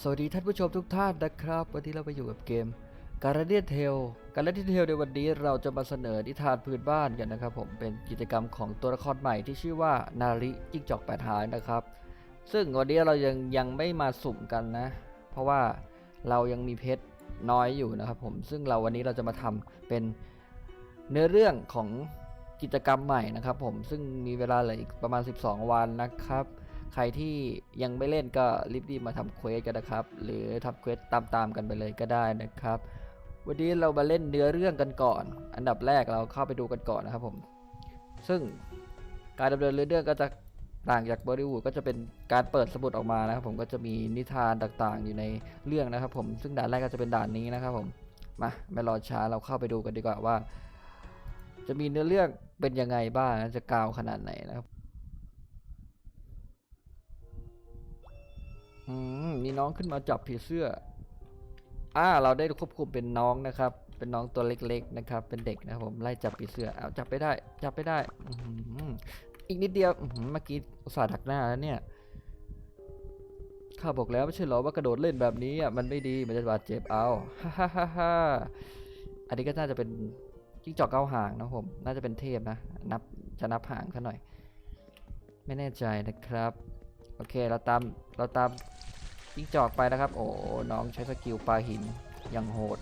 สวัสดีท่านผู้ชมทุกท่านนะครับ วันนี้เราไปอยู่กับเกมการเดียนเทลการเดียนเทลในวันนี้เราจะมาเสนอนิทานพื้นบ้านกันนะครับ ผมเป็นกิจกรรมของตัวละครใหม่ที่ชื่อว่านาริจิ้งจอกแปดหางนะครับ ซึ่งวันนี้เรายังยังไม่มาสุ่มกันนะ เพราะว่าเรายังมีเพชรน้อยอยู่นะครับ ผมซึ่งเราวันนี้เราจะมาทำเป็นเนื้อเรื่องของกิจกรรมใหม่นะครับ ผมซึ่งมีเวลาเหลืออีกประมาณ 12 วันนะครับ ใครที่ยังไม่เล่นก็รีบๆมาทำเควสกันนะครับ หรือทำเควสตามๆกันไปเลยก็ได้นะครับ วันนี้เรามาเล่นเนื้อเรื่องกันก่อน อันดับแรกเราเข้าไปดูกันก่อนนะครับผม ซึ่งการดำเนินเรื่องก็จะต่างจากบริวูดก็จะเป็นการเปิดสมุดออกมานะครับ ผมก็จะมีนิทานต่างๆ อยู่ในเรื่องนะครับ ผมซึ่งด่านแรกก็จะเป็นด่านนี้นะครับผมมาไม่รอช้าเราเข้าไปดูกันดีกว่าว่า จะมีเนื้อเรื่องเป็นยังไงบ้างนะจะกาวขนาดไหนนะครับ อืมมีน้องขึ้นมาจับผีเสื้อ อ่า เราได้ควบคุมเป็นน้องนะครับ เป็นน้องตัวเล็กๆนะครับ เป็นเด็กนะครับผมไล่จับผีเสื้อเอาจับไปได้ จับไปได้อือีกนิดเดียวเมื่อกี้อุตส่าห์ดักหน้าแล้วเนี่ยข้าบอกแล้วไม่ใช่หรอว่ากระโดดเล่นแบบนี้อะมันไม่ดีมันจะบาดเจ็บเอาฮ่าฮ่าฮ่าฮ่าอันนี้ก็น่าจะเป็นจิ้งจอกเก้าหางนะผม น่าจะเป็นเทพนะนับจะนับหางซะหน่อย ไม่แน่ใจนะครับ โอเคเราตามเราตาม จิ้งจอกไปนะครับ โอ้ น้องใช้สกิลปลาหินอย่างโหด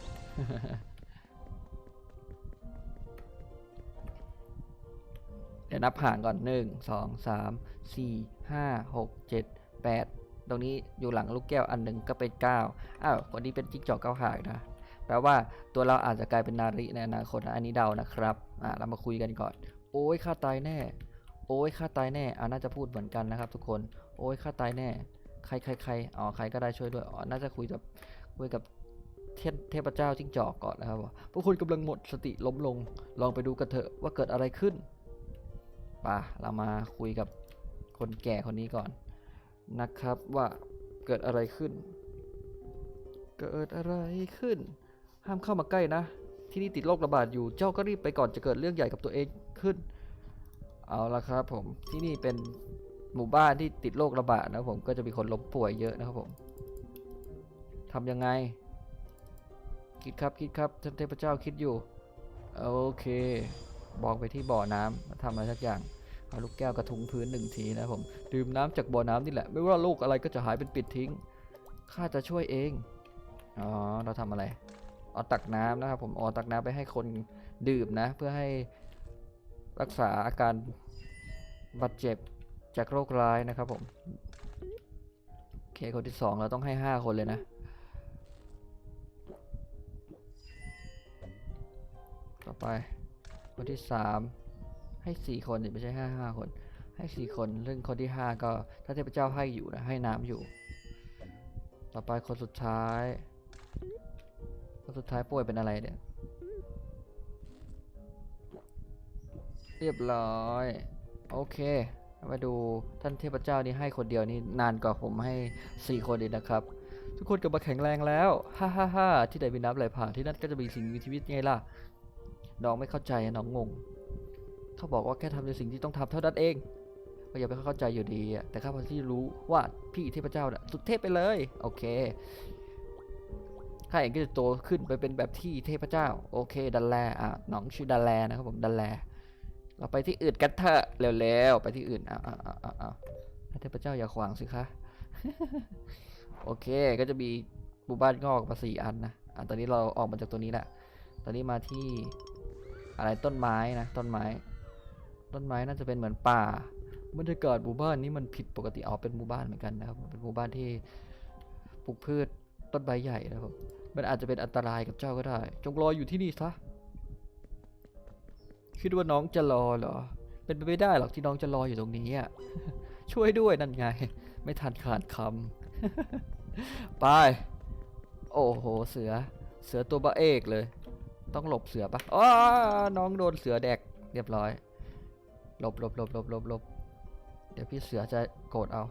เดี๋ยวนับห่างก่อนหนึ่งสองสามสี่ห้าหกเจ็ดแปดตรงนี้อยู่หลังลูกแก้วอันหนึ่งก็เป็นเก้าอ้าวคนนี้เป็นจิ้งจอกเก้าหางนะแปลว่าตัวเราอาจจะกลายเป็นนาริในอนาคตนะอันนี้เดานะครับอ่าเรามาคุยกันก่อน โอ้ยข้าตายแน่ โอ้ยข้าตายแน่อ่าน่าจะพูดเหมือนกันนะครับ ทุกคน โอ้ยข้าตายแน่ ใครใครใครอ๋อใครก็ได้ช่วยด้วยอ๋อน่าจะคุยกับคุยกับเทพเทพเจ้าจิ้งจอกก่อนนะครับว่าพวกคุณกำลังหมดสติล้มลง ลองไปดูกันเถอะว่าเกิดอะไรขึ้นป่ะเรามาคุยกับคนแก่คนนี้ก่อนนะครับว่าเกิดอะไรขึ้น เกิดอะไรขึ้น ห้ามเข้ามาใกล้นะ ที่นี่ติดโรคระบาดอยู่เจ้าก็รีบไปก่อนจะเกิดเรื่องใหญ่กับตัวเองขึ้น เอาละครับผมที่นี่เป็น หมู่บ้านที่ติดโรคระบาดนะผมก็จะมีคนล้มป่วยเยอะนะครับผมทำยังไง คิดครับคิดครับท่านเทพเจ้าคิดอยู่โอเคบอกไปที่บ่อน้ำทำอะไรสักอย่างเอาลูกแก้วกระทุ้งพื้นหนึ่งทีนะผมดื่มน้ำจากบ่อน้ำนี่แหละ ไม่ว่าโรคอะไรก็จะหายเป็นปิดทิ้งข้าจะช่วยเองอ๋อเราทำอะไรเอาตักน้ำนะครับผมเอตักน้ำไปให้คนดื่มนะ เพื่อให้รักษาอาการบาดเจ็บ จากโรคร้ายนะครับผม โอเค คนที่สองเราต้องให้ห้าคนเลยนะ ต่อไป คนที่สามให้สี่คนไม่ใช่ห้าห้าคน ให้สี่คนเรื่องคนที่ห้าก็ถ้าเทพเจ้าให้อยู่นะให้น้ำอยู่ ต่อไปคนสุดท้าย คนสุดท้ายป่วยเป็นอะไรเนี่ย เรียบร้อย โอเค มาดูท่านเทพเจ้านี่ให้คนเดียวนี่นานกว่าผมให้สี่คนอีกนะครับ ทุกคนกลับมาแข็งแรงแล้วฮ่าฮ่าฮ่าที่ใดมีน้ำไหลผ่านที่นั่นก็จะมีสิ่งมีชีวิตไงล่ะน้องไม่เข้าใจน้องงงเขาบอกว่าแค่ทำในสิ่งที่ต้องทำเท่านั้นเองก็อย่าไปเข้าใจอยู่ดีอะแต่ข้าพเจ้าที่รู้ว่าพี่เทพเจ้าน่ะสุดเทพไปเลยโอเคข้าเองก็จะโตขึ้นไปเป็นแบบที่เทพเจ้า โอเคดันแลอะน้องชื่อดันแลนะครับผมดันแล เราไปที่อื่นกันเถอะเร็วๆไปที่อื่นเอาเอาเอาเอาเอาให้เทพเจ้าอย่าขวางสิคะโอเคก็จะมีหมู่บ้านงอกมาสี่อันนะอะตอนนี้เราออกมาจากตัวนี้แหละตอนนี้มาที่อะไรต้นไม้นะต้นไม้ ต้นไม้น่าจะเป็นเหมือนป่าบรรยากาศหมู่บ้านนี้มันผิดปกติอ๋อเป็นหมู่บ้านเหมือนกันนะครับเป็นหมู่บ้านที่ปลูกพืชต้นใบใหญ่นะครับมันอาจจะเป็นอันตรายกับเจ้าก็ได้ จงรออยู่ที่นี่ซะ คิดว่าน้องจะรอเหรอ เป็นไปไม่ได้หรอกที่น้องจะรออยู่ตรงนี้อะ ช่วยด้วยนั่นไง ไม่ทันขาดคำ ไป โอ้โห เสือ เสือตัวบะเอกเลย ต้องหลบเสือปะอ้าน้องโดนเสือแดก เรียบร้อย หลบหลบหลบหลบหลบหลบเดี๋ยวพี่เสือจะโกรธเอา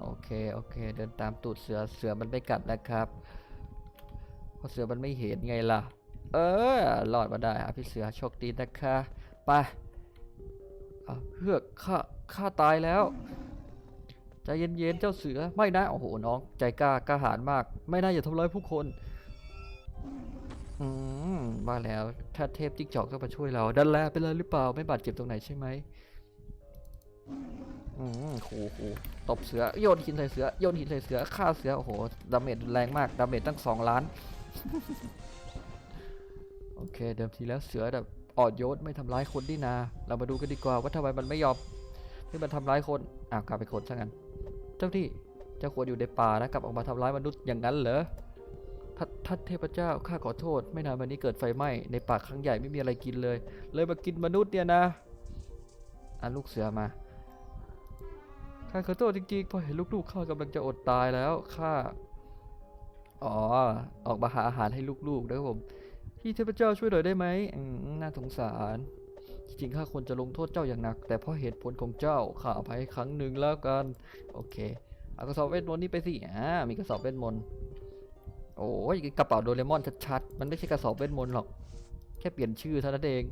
โอเค โอเค เดินตามตูดเสือ เสือมันไม่กัดนะครับ เพราะเสือมันไม่เห็นไงล่ะ เออรอดมาได้อะพี่เสือ โชคดีนะคะ ไปเฮือข้าข้าตายแล้วใจเย็นๆเจ้าเสือไม่นะโอ้โหน้อง ใจกล้ากล้าหาญมาก ไม่น่าอย่าทำร้ายผู้คนอืมว่าแล้วถ้าเทพจิ๊กจอกต้องมาช่วยเราดันแลเป็นไรหรือเปล่าไม่บาดเจ็บตรงไหนใช่ไหมอืมขู่ขู่ตบเสือโยนหินใส่เสือโยนหินใส่เสือฆ่าเสือโอ้โหดาเมจแรงมากดาเมจตั้งสองล้านโอเคเดิมทีแล้วเสือแบบ อ่อนโยนไม่ทำร้ายคนนี่นา เรามาดูกันดีกว่าว่าทำไมมันไม่ยอมที่มันทำร้ายคนอ้าวกลายเป็นคนซะงั้น เจ้าที่เจ้าควรอยู่ในป่านะกลับออกมาทำร้ายมนุษย์อย่างนั้นเหรอท่านท่านเทพเจ้าข้าขอโทษ ไม่นานมานี้เกิดไฟไหม้ในป่าครั้งใหญ่ไม่มีอะไรกินเลย เลยมากินมนุษย์เนี่ยนะอะลูกเสือมาข้าขอโทษจริงๆพราะเห็นลูกๆข้ากำลังจะอดตายแล้วข้าอ๋อออกมาหาอาหารให้ลูกๆนะครับผม พี่เทพเจ้าช่วยหน่อยได้ไหมอืมน่าสงสาร จริงๆข้าควรจะลงโทษเจ้าอย่างหนัก แต่เพราะเหตุผลของเจ้าข้าอภัยครั้งหนึ่งแล้วกัน โอเค เอากระสอบเวทมนต์นี่ไปสิอ่ามีกระสอบเวทมนต์โอ้ยกระเป๋าโดเรมอนชัดๆ มันไม่ใช่กระสอบเวทมนต์หรอก แค่เปลี่ยนชื่อเท่านั้นเอง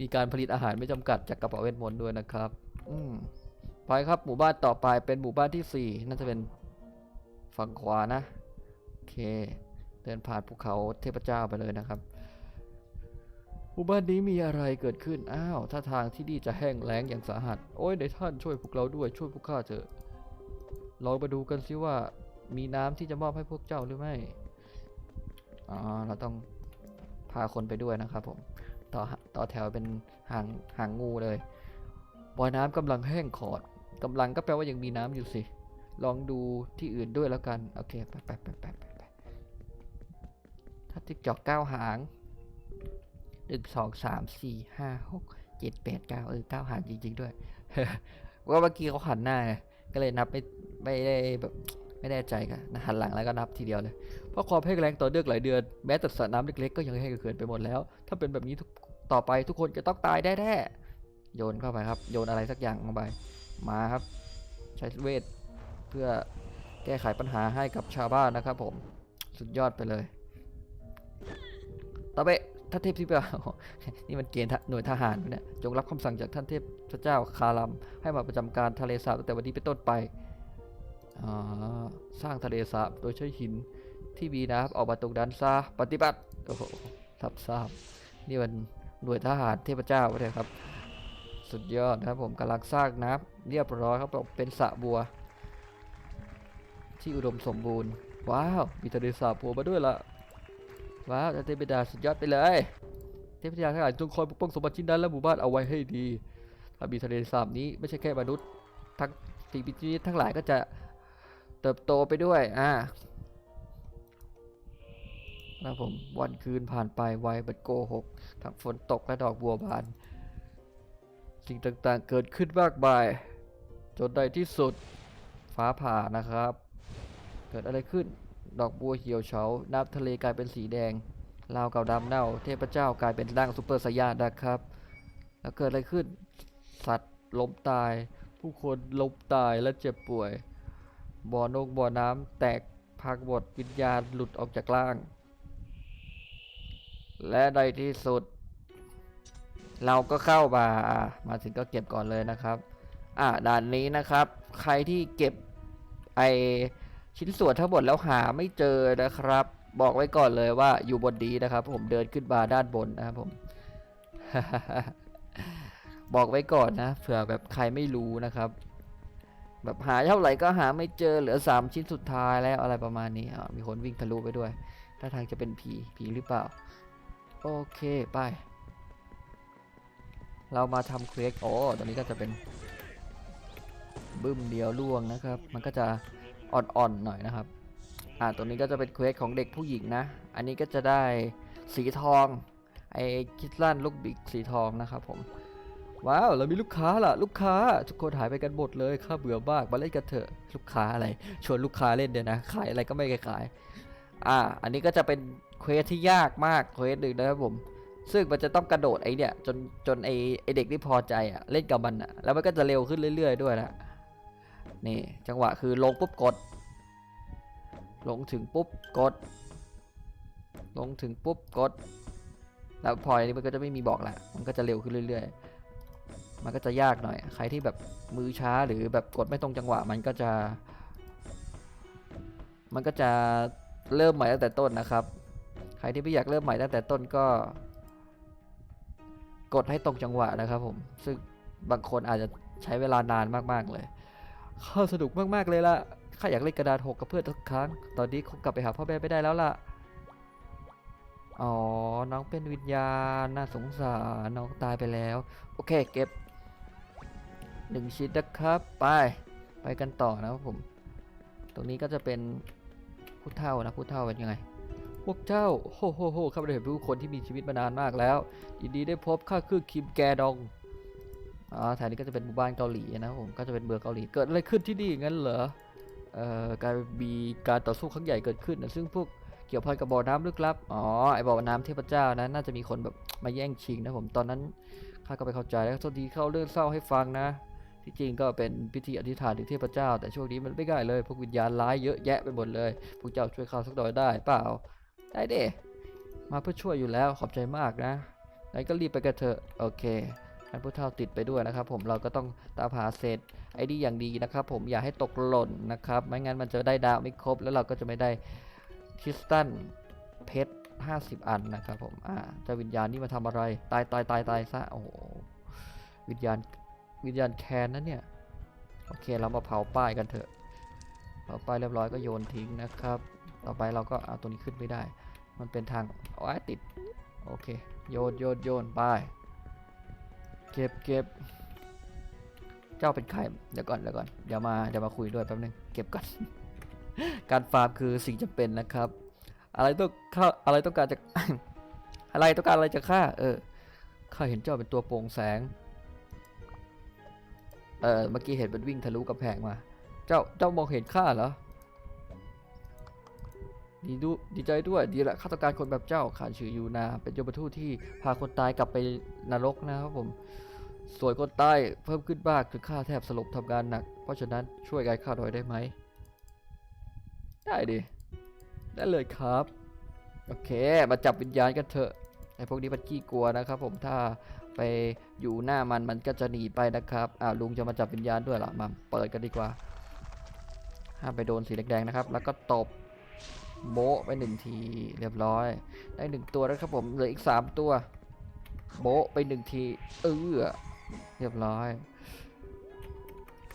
มีการผลิตอาหารไม่จำกัดจากกระเป๋าเวทมนต์ด้วยนะครับ อืมไปครับหมู่บ้านต่อไปเป็นหมู่บ้านที่สี่น่าจะเป็นฝั่งขวานะ โอเค เดินผ่านภูเขาเทพเจ้าไปเลยนะครับหมู่บ้านนี้มีอะไรเกิดขึ้น อ้าว ถ้าทางที่นี่จะแห้งแล้งอย่างสาหัส โอ้ยในท่านช่วยพวกเราด้วย ช่วยพวกข้าเถอะ ลองมาดูกันสิว่า มีน้ำที่จะมอบให้พวกเจ้าหรือไม่ อ๋อ เราต้องพาคนไปด้วยนะครับผม ต่อต่อแถวเป็นหางหางงูเลย บ่อน้ำกำลังแห้งขอดกำลังก็แปลว่ายังมีน้ำอยู่สิ ลองดูที่อื่นด้วยแล้วกัน โอเค ไปไปไปไป ถ้าติ๊กจอกเก้าหางหนึ่งสองสามสี่ห้าหกเจ็ดแปดเก้าเออเก้าหางจริง ๆ ด้วยว่าเมื่อกี้เขาหันหน้าไงก็เลยนับไม่ไม่ได้แบบไม่แน่ใจกันนะหันหลังแล้วก็นับทีเดียวเลย เพราะความแห้งแล้งต่อเนื่องหลายเดือน แม้แต่สระน้ำเล็กๆก็ยังแห้งเกินไปหมดแล้ว ถ้าเป็นแบบนี้ต่อไปทุกคนจะต้องตายแน่ๆโยนเข้าไปครับ โยนอะไรสักอย่างลงไป มาครับ ใช้เวทเพื่อแก้ไขปัญหาให้กับชาวบ้านนะครับผม สุดยอดไปเลย ต่อไปท่านเทพที่เปล่านี่มันเกณฑ์หน่วยทหารเนี่ยจงรับคำสั่งจากท่านเทพพระเจ้าคารัมให้มาประจำการทะเลสาบตั้งแต่วันนี้เป็นต้นไปอ่าสร้างทะเลสาบโดยใช้หินที่มีน้ำออกมาตรงด้านซาปฏิบัติโอ้โหทับทราบนี่มันหน่วยทหารเทพเจ้าเลยครับ สุดยอดนะครับผมกำลังสร้างน้ำเรียบร้อยครับเป็นสระบัว ที่อุดมสมบูรณ์ ว้าว มีทะเลสาบโผล่มาด้วยละ ว้าวเทพบิดาสุดยอดไปเลย เทพบิดาทั้งหลายจงคอยปกป้องสมบัติชิ้นนั้นและหมู่บ้านเอาไว้ให้ดีถ้ามีทะเลสาบนี้ไม่ใช่แค่มนุษย์ทั้งสิ่งมีชีวิตทั้งหลายก็จะเติบโตไปด้วย อ่าแล้วผมวันคืนผ่านไปไวบิดโกหกทั้งฝนตกและดอกบัวบาน สิ่งต่างๆเกิดขึ้นมากมาย จนในที่สุดฟ้าผ่านะครับ เกิดอะไรขึ้น ดอกบัวเหี่ยวเฉา น้ำทะเลกลายเป็นสีแดง ลาวเก่าดำเน่า เทพเจ้ากลายเป็นร่างซูเปอร์ไซยานะครับ แล้วเกิดอะไรขึ้น สัตว์ล้มตาย ผู้คนล้มตายและเจ็บป่วย บ่อนกบ่อน้ำแตกพังหมดวิญญาณหลุดออกจากร่าง และในที่สุด เราก็เข้ามามาถึงก็เก็บก่อนเลยนะครับ อ่าด่านนี้นะครับ ใครที่เก็บไอ ชิ้นส่วนทั้งหมดแล้วหาไม่เจอนะครับ บอกไว้ก่อนเลยว่าอยู่บนนี้นะครับ ผมเดินขึ้นมาด้านบนนะครับผมบอกไว้ก่อนนะเผื่อแบบใครไม่รู้นะครับ แบบหาเท่าไหร่ก็หาไม่เจอเหลือสามชิ้นสุดท้ายแล้วอะไรประมาณนี้มีคนวิ่งทะลุไปด้วยถ้าทางจะเป็นผีผีหรือเปล่า โอเคไป เรามาทำเควสโอ้ตอนนี้ก็จะเป็นบึ้มเดียวล่วงนะครับ มันก็จะ อ่อนๆหน่อยนะครับ อ่า ตัวนี้ก็จะเป็นเควสของเด็กผู้หญิงนะ อันนี้ก็จะได้สีทอง ไอคิดลั่นลูกบิกสีทองนะครับผม ว้าว เรามีลูกค้าล่ะ ลูกค้า ทุกคนหายไปกันหมดเลยข้าเบื่อมากมาเล่นกันเถอะ ลูกค้าอะไร ชวนลูกค้าเล่นเดี๋ยวนะ ขายอะไรก็ไม่ขาย อ่า อันนี้ก็จะเป็นเควสที่ยากมาก เควสหนึ่งนะครับผมซึ่งมันจะต้องกระโดดไอเนี่ยจนจนไอไอเด็กที่พอใจอะเล่นกับมันอะแล้วมันก็จะเร็วขึ้นเรื่อย ๆ ด้วยนะ นี่จังหวะคือลงปุ๊บกด ลงถึงปุ๊บกด ลงถึงปุ๊บกด แล้วพออันนี้มันก็จะไม่มีบอกละมันก็จะเร็วขึ้นเรื่อย ๆ มันก็จะยากหน่อย ใครที่แบบมือช้าหรือแบบกดไม่ตรงจังหวะ มันก็จะ มันก็จะเริ่มใหม่ตั้งแต่ต้นนะครับ ใครที่ไม่อยากเริ่มใหม่ตั้งแต่ต้นก็ กดให้ตรงจังหวะนะครับผมซึ่งบางคนอาจจะใช้เวลานานมาก ๆ เลย ข้าสนุกมากๆเลยล่ะ ข้าอยากเล่นกระดานหกกับเพื่อนทุกครั้ง ตอนนี้คงกลับไปหาพ่อแม่ไม่ได้แล้วล่ะ อ๋อ น้องเป็นวิญญาณน่าสงสาร น้องตายไปแล้ว โอเค เก็บหนึ่งชิ้นนะครับ ไป ไปกันต่อนะครับผม ตรงนี้ก็จะเป็นผู้เฒ่านะผู้เฒ่าเป็นยังไง พวกเจ้า โฮโฮโฮข้าไม่ได้เห็นผู้คนที่มีชีวิตมานานมากแล้วยินดีได้พบข้าคือคิมแกดอง อ๋อแถวนี้ก็จะเป็นหมู่บ้านเกาหลีนะครับผมก็จะเป็นเมืองเกาหลีเกิดอะไรขึ้นที่นี่งั้นเหรอเอ่อการมีการต่อสู้ครั้งใหญ่เกิดขึ้นนะซึ่งพวกเกี่ยวพันกับบ่อน้ำลึกลับ อ๋อ ไอบ่อน้ำเทพเจ้านะน่าจะมีคนแบบมาแย่งชิงนะผม ตอนนั้นข้าก็ไปเข้าใจแล้วโทษทีเข้าเรื่องเศร้าให้ฟังนะ ที่จริงก็เป็นพิธีอธิษฐานถึงเทพเจ้า แต่ช่วงนี้มันไม่ง่ายเลย พวกวิญญาณร้ายเยอะแยะไปหมดเลย พวกเจ้าช่วยข้าสักหน่อยได้เปล่า ได้เด้มาเพื่อช่วยอยู่แล้ว ขอบใจมากนะงั้นก็รีบไปกันเถอะ โอเคานผู้เฒ่าติดไปด้วยนะครับ ผมเราก็ต้องตามหาเศษไอ้นี่อย่างดีนะครับ ผมอย่าให้ตกหล่นนะครับ ไม่งั้นมันจะได้ดาวไม่ครบ แล้วเราก็จะไม่ได้คริสตัลเพชร50 อันนะครับผมอ่าเจ้าวิญญาณนี่มาทำอะไร ตายตายตายตายซะโอ้โหวิญญาณวิญญาณแคนนะเนี่ยโอเคเรามาเผาป้ายกันเถอะเผาป้ายเรียบร้อยก็โยนทิ้งนะครับ ต่อไปเราก็เอาตัวนี้ขึ้นไม่ได้ มันเป็นทางโอ้ยติดโอเค โยนโยนโยนไป เก็บเก็บเจ้าเป็นใครเดี๋ยวก่อนเดี๋ยวก่อนเดี๋ยวมาเดี๋ยวมาคุยด้วยแป๊บนึงเก็บก่อน การฟาร์มคือสิ่งจำเป็นนะครับ อะไรต้องข้าอะไรต้องการจะอะไรต้องการอะไรจะฆ่า เออข้าเห็นเจ้าเป็นตัวโปร่งแสง เออเมื่อกี้เห็นเป็นวิ่งทะลุกำแพงมา เจ้าเจ้ามองเห็นข้าเหรอดีดูดีใจด้วยดีละข้าต้องการคนแบบเจ้าขานชื่อยูนา เป็นโยมทูตที่พาคนตายกลับไปนรกนะครับผม สวยคนใต้เพิ่มขึ้นมากจนข้าแทบสลบทำงานหนัก เพราะฉะนั้นช่วยกด์ข้าหน่อยได้ไหม ได้ดิ ได้เลยครับ โอเค มาจับวิญญาณกันเถอะไอพวกนี้มันขี้กลัวนะครับผมถ้าไปอยู่หน้ามันมันก็จะหนีไปนะครับอ่าลุงจะมาจับวิญญาณด้วยหรอมาเปิดกันดีกว่าห้ามไปโดนสีแดงๆนะครับ แล้วก็ตบโบะไปหนึ่งทีเรียบร้อย ได้หนึ่งตัวแล้วครับผมเหลืออีกสามตัว โบะไปหนึ่งทีเออ เรียบร้อย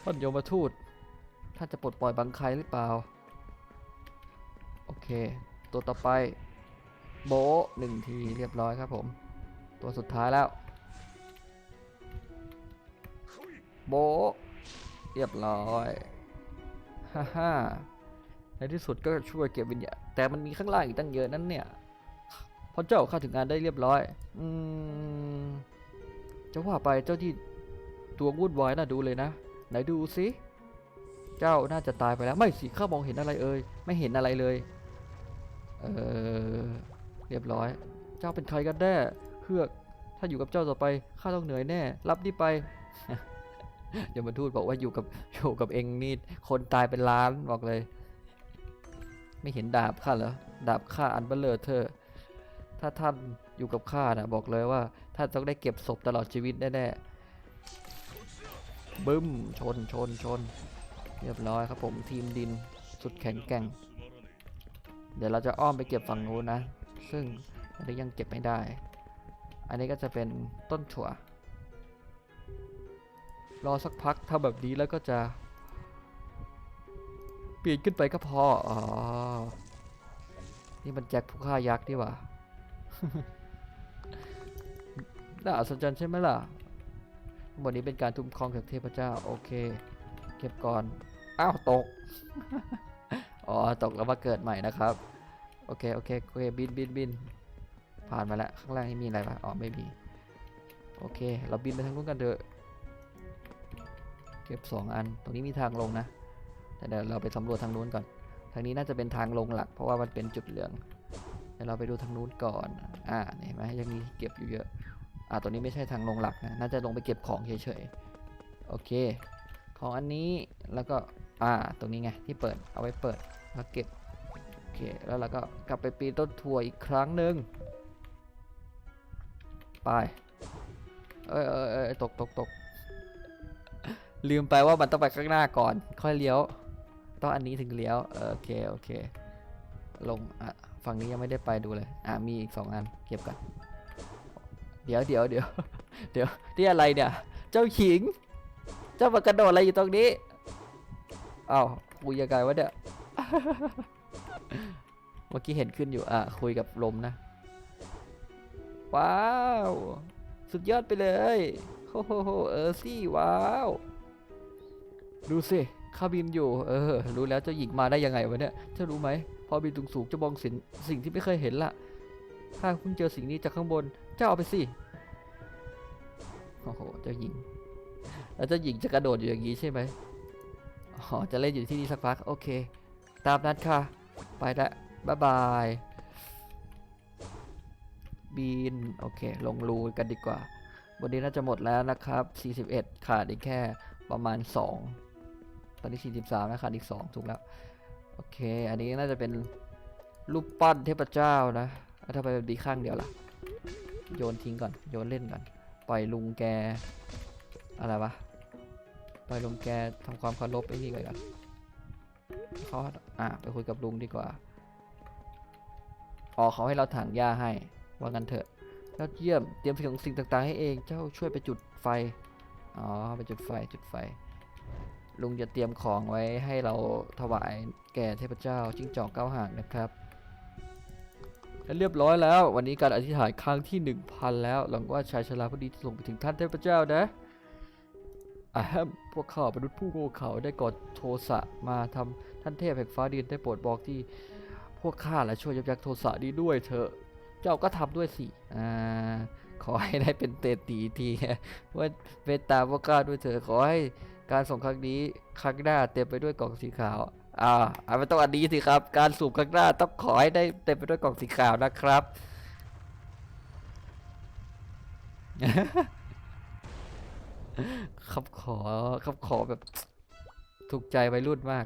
ท่านโยมทูตท่านจะปลดปล่อยบางใครหรือเปล่า โอเค ตัวต่อไป โบหนึ่งทีเรียบร้อยครับผม ตัวสุดท้ายแล้ว โบเรียบร้อยฮ่าฮ่าในที่สุดก็ช่วยเก็บวิญญาณแต่มันมีข้างล่างอีกตั้งเยอะนั่นเนี่ยเพราะเจ้าเข้าถึงงานได้เรียบร้อย อืม จะว่าไปเจ้าที่ตัววุ่นวายน่าดูเลยนะ ไหนดูสิเจ้าน่าจะตายไปแล้ว ไม่สิข้ามองเห็นอะไรเอ่ยไม่เห็นอะไรเลย เออเรียบร้อย เจ้าเป็นใครกันแน่เฮือก ถ้าอยู่กับเจ้าต่อไปข้าต้องเหนื่อยแน่ รับนี่ไปอย่ามาทูดบอกว่าอยู่กับอยู่กับเองนี่คนตายเป็นล้านบอกเลย ไม่เห็นดาบข้าเหรอดาบข้าอันเบลเลอร์เธอถ้าท่านอยู่กับข้านะบอกเลยว่า ท่านต้องได้เก็บศพตลอดชีวิตแน่ๆบึ้ม ชนชนชน เรียบร้อยครับผมทีมดินสุดแข็งแกร่ง เดี๋ยวเราจะอ้อมไปเก็บฝั่งนู้นนะ ซึ่งอันนี้ยังเก็บไม่ได้ อันนี้ก็จะเป็นต้นถั่ว รอสักพักถ้าแบบนี้แล้วก็จะปีนขึ้นไปก็พอ อ๋อ นี่มันแจ็คผู้ฆ่ายักษ์นี่หว่า น่าอัศจรรย์ใช่ไหมล่ะวันนี้เป็นการทุ่มครองจากเทพเจ้า โอเค เก็บก่อน อ้าวตก อ๋อ ตกแล้วมาเกิดใหม่นะครับ โอเค โอเค โอเค บินบินบิน ผ่านมาแล้ว ข้างล่างนี่มีอะไรปะอ๋อ ไม่มี โอเค เราบินไปทางนู้นกันเถอะ เก็บสองอัน ตรงนี้มีทางลงนะ แต่เดี๋ยวเราไปสำรวจทางนู้นก่อน ทางนี้น่าจะเป็นทางลงหลัก เพราะว่ามันเป็นจุดเหลือง เดี๋ยวเราไปดูทางนู้นก่อน อ่า เห็นไหมยังมีเก็บอยู่เยอะ อ่าตัวนี้ไม่ใช่ทางลงหลักนะ น่าจะลงไปเก็บของเฉยๆ โอเค ของอันนี้แล้วก็ อ่า ตรงนี้ไงที่เปิด เอาไว้เปิดแล้วเก็บ โอเค แล้วเราก็กลับไปปีนต้นถั่วอีกครั้งหนึ่งไป เอ้ยเอ้ยเอ้ยตกตกตก ลืมไปว่ามันต้องไปข้างหน้าก่อน ค่อยเลี้ยว ต้องอันนี้ถึงเลี้ยว โอเค โอเค ลง อะ ฝั่งนี้ยังไม่ได้ไปดูเลย อะ มีอีกสองอัน เก็บกัน เดี๋ยวเดี๋ยวเดี๋ยวเดี๋ยวนี่อะไรเนี่ย เจ้าขิง เจ้ามากระโดดอะไรอยู่ตรงนี้อ้าวคุยยังไงวะเนี่ยเมื่อกี้เห็นขึ้นอยู่อะคุยกับลมนะ ว้าว สุดยอดไปเลยโอ้โหเออสิว้าว ดูสิข้าบินอยู่ เออ รู้แล้วเจ้าหญิงมาได้ยังไงวะเนี่ยเจ้ารู้ไหมพอบินสูงๆจะมองสิ่งสิ่งที่ไม่เคยเห็นละข้าเพิ่งเจอสิ่งนี้จากข้างบน จ้าเอาไปสิ โอ้โห เจ้าหญิง แล้วเจ้าหญิงจะกระโดดอยู่อย่างนี้ใช่ไหมอ๋อ จะเล่นอยู่ที่นี่สักพัก โอเค ตามนั้นค่ะ ไปละ บ๊ายบาย บิน โอเค ลงรูกันดีกว่า วันนี้น่าจะหมดแล้วนะครับ 41 ขาดอีกแค่ประมาณ 2 ตอนนี้ 43นะขาดอีก 2 ถูกแล้ว โอเค อันนี้น่าจะเป็นรูปปั้นเทพเจ้านะแล้วทำไมแบบดีข้างเดียวล่ะ โยนทิ้งก่อน โยนเล่นก่อน ปล่อยลุงแก อะไรวะ ปล่อยลุงแกทำความเคารพไอ้นี่ก่อนก่อนเขาอะไปคุยกับลุงดีกว่า อ๋อเขาให้เราถังหญ้าให้ ว่างั้นเถอะยอดเยี่ยม เตรียมสิ่งสิ่งต่างๆให้เอง เจ้าช่วยไปจุดไฟ อ๋อ ไปจุดไฟ จุดไฟ ลุงจะเตรียมของไว้ให้เราถวายแก่เทพเจ้าจิ้งจอกเก้าหางนะครับ เรียบร้อยแล้ว วันนี้การอธิษฐานครั้งที่ 1000 แล้วหลังว่าชายชราผู้ดีจะส่งไปถึงท่านเทพเจ้านะอาแฮมพวกข้ามนุษย์ผู้โง่เขาได้กอดโทสะมาทำท่านเทพแห่งฟ้าดินได้โปรดบอกที่พวกข้าและช่วยยับยั้งโทสะนี้ด้วยเถอะ เจ้าก็ทำด้วยสิอ่าขอให้ได้เป็นเตตีทีว่าเมตตาพวกข้าด้วยเถอะขอให้การส่งครั้งนี้ครั้งหน้าเต็มไปด้วยกล่องสีขาว อ่าอ่าไม่ต้องอันนี้สิครับ การสูบครั้งหน้าต้องขอให้ได้เต็มไปด้วยกล่องสีขาวนะครับคำขอคำขอแบบ ถูกใจวัยรุ่นมาก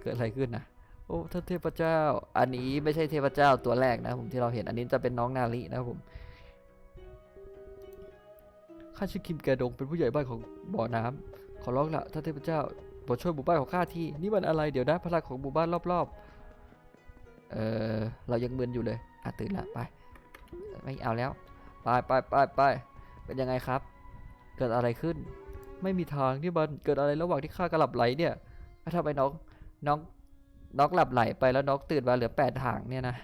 เกิดอะไรขึ้นนะโอ้ท่านเทพเจ้า อันนี้ไม่ใช่เทพเจ้าตัวแรกนะผมที่เราเห็นอันนี้จะเป็นน้องนาลินะผมข้าชื่อคิมแกดงเป็นผู้ใหญ่บ้านของบ่อน้ำขอร้องละท่านเทพเจ้า โปรดช่วยหมู่บ้านของข้าที่นี่มันอะไรเดี๋ยวนะพลังของหมู่บ้านรอบๆ เออเรายังมึนอยู่เลยอะตื่นละไป ไม่เอาแล้ว ไปไปไปไปเป็นยังไงครับ เกิดอะไรขึ้น ไม่มีทางที่มันเกิดอะไรระหว่างที่ข้ากำลังหลับไหลเนี่ยอะทำไมน้องน้องน้องหลับไหลไปแล้วน้องตื่นมาเหลือแปดหางเนี่ยนะ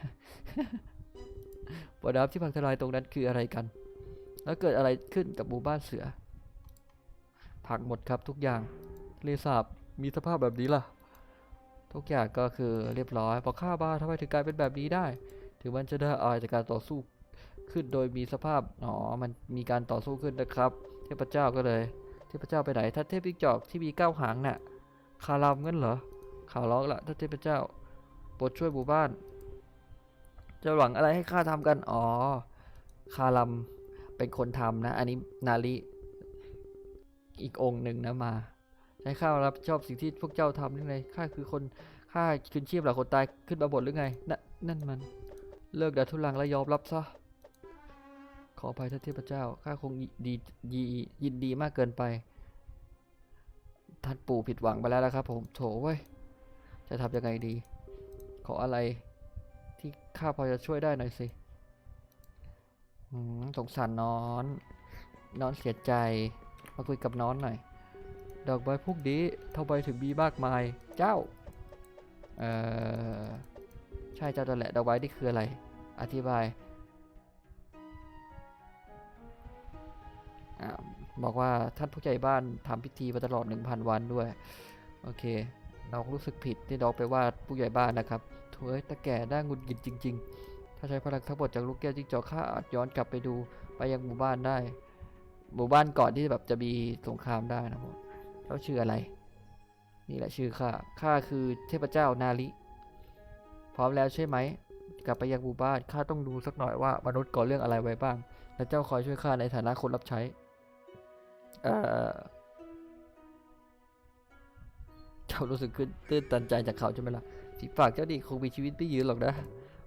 บ่อน้ำที่พังทลายตรงนั้นคืออะไรกัน แล้วเกิดอะไรขึ้นกับหมู่บ้านเสือ พังหมดครับทุกอย่าง ทะเลสาบมีสภาพแบบนี้ล่ะ ทุกอย่างก็คือเรียบร้อยพอฆ่าบ้าทำไมถึงกลายเป็นแบบนี้ได้ ถึงมันจะได้อายจากการต่อสู้ขึ้นโดยมีสภาพอ๋อมันมีการต่อสู้ขึ้นนะครับ เทพเจ้าก็เลย เทพเจ้าไปไหนท่านเทพพิกจอกที่มีเก้าหางน่ะคารามงั้นเหรอข่าวร้องละท่านเทพเจ้าโปรดช่วยหมู่บ้าน จะหวังอะไรให้ข้าทำกันอ๋อคารัมเป็นคนทำนะ อันนี้นาลีอีกองหนึ่งนะมา ใช้ข้ารับชอบสิ่งที่พวกเจ้าทำหรือไงข้าคือคนข้าคืนชีพหลังคนตายขึ้นมาบทหรือไงนั่นนั่นมันเลิกดาทุลังและยอมรับซะขออภัยท่านเทพเจ้าข้าคงดีดียินดีมากเกินไปท่านปู่ผิดหวังไปแล้วนะครับ ผมโถเว้ยจะทำยังไงดี ขออะไรที่ข้าพอจะช่วยได้หน่อยสิสงสารน้อนน้อนเสียใจ มาคุยกับน้อนหน่อย ดอกไม้พวกนี้ทำไมถึงมีมากมาย เจ้า เออใช่เจ้าตัวแหละดอกไม้นี่คืออะไร อธิบายอบอกว่าท่านผู้ใหญ่บ้านทำพิธีมาตลอด 1,000 วันด้วย โอเค น้องรู้สึกผิดที่น้องไปว่าผู้ใหญ่บ้านนะครับโถ่เอ้ยตาแก่น่าหงุดหงิดจริง ๆ ถ้าใช้พลังทั้งหมดจากลูกแก้วจิ้งจอกข้าอาจย้อนกลับไปดูไปยังหมู่บ้านได้ หมู่บ้านก่อนที่แบบจะมีสงครามได้นะผม เขาชื่ออะไร นี่แหละชื่อข้าข้าคือเทพเจ้านาลิพร้อมแล้วใช่ไหมกลับไปยังหมู่บ้านข้าต้องดูสักหน่อยว่ามนุษย์ก่อเรื่องอะไรไว้บ้าง และเจ้าคอยช่วยข้าในฐานะคนรับใช้เอ่อเจ้ารู้สึกขึ้นตื้นตันใจจากเขาใช่ไหมล่ะฝีปากเจ้าดีคงมีชีวิตไม่ยืนหรอกนะ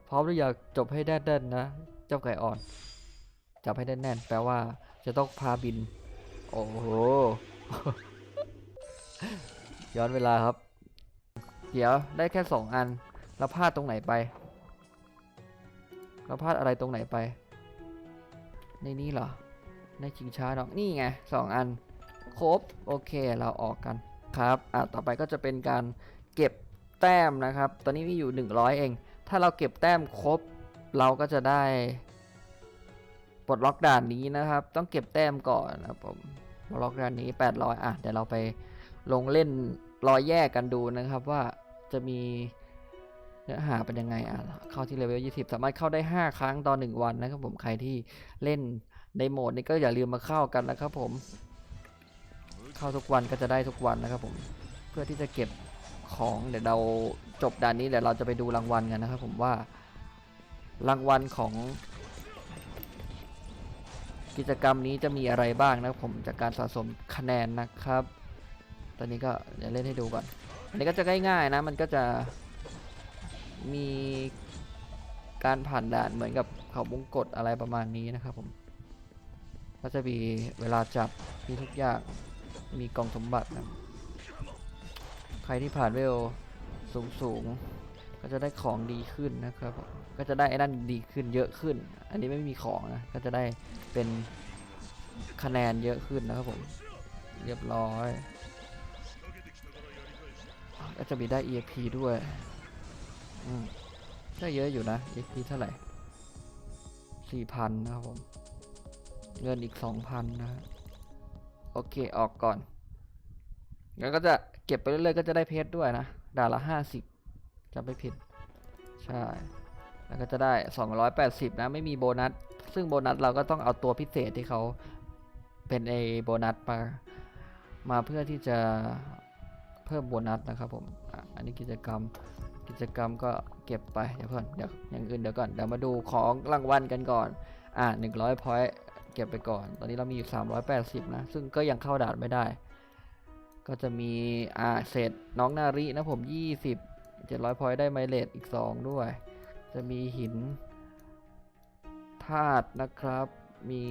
พร้อมหรืออยากจบให้แน่นๆนะ เจ้าไก่อ่อนจับให้แน่นๆแปลว่าจะต้องพาบิน โอ้โห ย้อนเวลาครับ เดี๋ยวได้แค่สองอันเราพลาดตรงไหนไปเราพลาดอะไรตรงไหนไป ในนี้เหรอ ในชิงช้าเนาะนี่ไงสองอัน ครบ โอเคเราออกกันครับอะต่อไปก็จะเป็นการเก็บแต้มนะครับ ตอนนี้มีอยู่ 100 เอง ถ้าเราเก็บแต้มครบ เราก็จะได้ปลดล็อกด่านนี้นะครับ ต้องเก็บแต้มก่อนนะผมปลดล็อกด่านนี้ 800 อะเดี๋ยวเราไป ลงเล่นรอยแยกกันดูนะครับว่าจะมีเนื้อหาเป็นยังไงอะเข้าที่เลเวล20 สามารถเข้าได้ 5 ครั้งต่อ 1 วันนะครับผมใครที่เล่นในโหมดนี้ก็อย่าลืมมาเข้ากันนะครับผม เข้าทุกวันก็จะได้ทุกวันนะครับผมเพื่อที่จะเก็บของเดี๋ยวเราจบด่านนี้เดี๋ยวเราจะไปดูรางวัลกันนะครับผมว่ารางวัลของกิจกรรมนี้จะมีอะไรบ้างนะครับผมจากการสะสมคะแนนนะครับ ตอนนี้ก็เดี๋ยวเล่นให้ดูก่อน อันนี้ก็จะง่ายๆนะ มันก็จะมีการผ่านด่านเหมือนกับเขาวงกฏอะไรประมาณนี้นะครับผม ก็จะมีเวลาจับ มีทุกอย่าง มีกล่องสมบัตินะใครที่ผ่านเวลสูงสูงๆก็จะได้ของดีขึ้นนะครับผมก็จะได้ไอ้นั่นดีขึ้นเยอะขึ้น อันนี้ไม่มีของนะ ก็จะได้เป็นคะแนนเยอะขึ้นนะครับผม เรียบร้อย ก็จะมีได้ EXP ด้วยอืมได้เยอะอยู่นะ EXP เท่าไหร่4,000นะครับผม เงินอีก2,000นะฮะโอเคออกก่อนแล้วก็จะเก็บไปเรื่อยๆก็จะได้เพชรด้วยนะด่านละห้าสิบจำไม่ผิด ใช่ แล้วก็จะได้ 280 นะ ไม่มีโบนัส ซึ่งโบนัสเราก็ต้องเอาตัวพิเศษที่เขาเป็นไอโบนัสมา มาเพื่อที่จะ เพิ่มโบนัสนะครับผมออันนี้กิจกรรมกิจกรรมก็เก็บไปเดี๋ยวก่อนเดี๋ยวอย่างอื่นเดี๋ยวก่อนเดี๋ยวมาดูของรางวัลกันก่อน อะ100พอยต์เก็บไปก่อน ตอนนี้เรามีอยู่380นะ ซึ่งก็ยังเข้าด่านไม่ได้ ก็จะมีอ่าเศษน้องนารินะผม20 700พอยต์ได้ไมเลทอีก2ด้วย จะมีหินธาตุนะครับ มี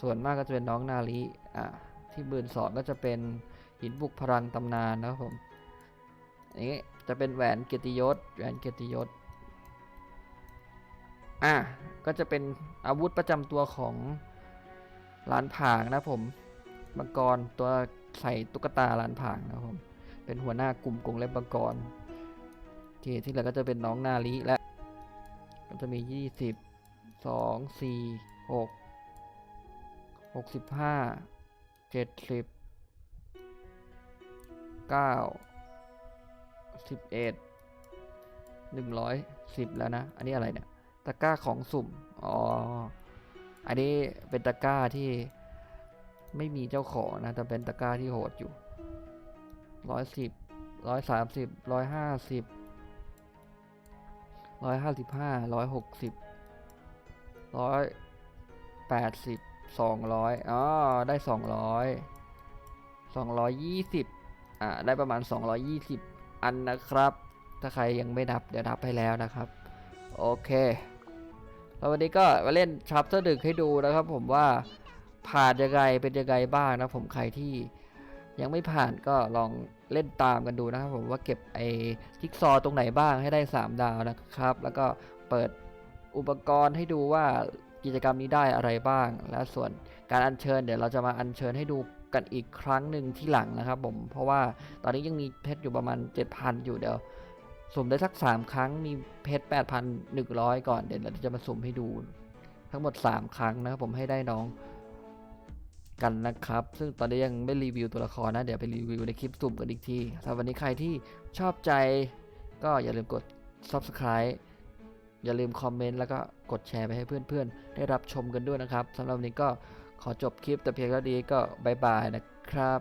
ส่วนมากก็จะเป็นน้องนาริอ่าที่บืนสองก็จะเป็น หินบุกพลังตำนานนะครับผมนี้จะเป็นแหวนเกียรติยศแหวนเกียรติยศอะก็จะเป็นอาวุธประจำตัวของล้านผางนะผมบังกรตัวใส่ตุ๊กตาล้านผางนะผมเป็นหัวหน้ากลุ่มกงเล็บบังกรโอเคที่เหลือก็จะเป็นน้องนาลิและ ก็จะมี 20 2 4 6 65 70 เก้าสิบเอ็ดหนึ่งร้อยสิบแล้วนะ อันนี้อะไรเนี่ย ตะกร้าของสุ่ม อ๋อ อันนี้เป็นตะกร้าที่ไม่มีเจ้าของนะ แต่เป็นตะกร้าที่โหดอยู่ร้อยสิบร้อยสามสิบร้อยห้าสิบร้อยห้าสิบห้าร้อยหกสิบร้อยแปดสิบสองร้อยอ๋อได้สองร้อยสองร้อยยี่สิบ อ่าได้ประมาณสองร้อยยี่สิบอันนะครับ ถ้าใครยังไม่นับเดี๋ยวนับให้แล้วนะครับ โอเค แล้ววันนี้ก็มาเล่นชัปเตอร์ดึกให้ดูนะครับผมว่าผ่านยังไงเป็นยังไงบ้างนะผมใครที่ยังไม่ผ่านก็ลองเล่นตามกันดูนะครับผมว่าเก็บไอ้จิ๊กซอว์ตรงไหนบ้างให้ได้ 3 ดาวนะครับ แล้วก็เปิดอุปกรณ์ให้ดูว่ากิจกรรมนี้ได้อะไรบ้าง และส่วนการอัญเชิญเดี๋ยวเราจะมาอัญเชิญให้ดู กันอีกครั้งหนึ่งที่หลังนะครับผม เพราะว่าตอนนี้ยังมีเพชรอยู่ประมาณ 7,000 อยู่เดี๋ยวสุ่มได้สัก 3 ครั้งมีเพชร 8,100 ก่อนเดี๋ยวเราจะมาสุ่มให้ดู ทั้งหมด 3 ครั้งนะครับผมให้ได้น้องกันนะครับ ซึ่งตอนนี้ยังไม่รีวิวตัวละครนะ เดี๋ยวไปรีวิวในคลิปสุ่มกันอีกทีสำหรับวันนี้ใครที่ชอบใจก็อย่าลืมกด Subscribe อย่าลืมคอมเมนต์แล้วก็กดแชร์ไปให้เพื่อนๆ ได้รับชมกันด้วยนะครับสำหรับวันนี้ก็ ขอจบคลิปแต่เพียงเท่านี้ก็บายบายนะครับ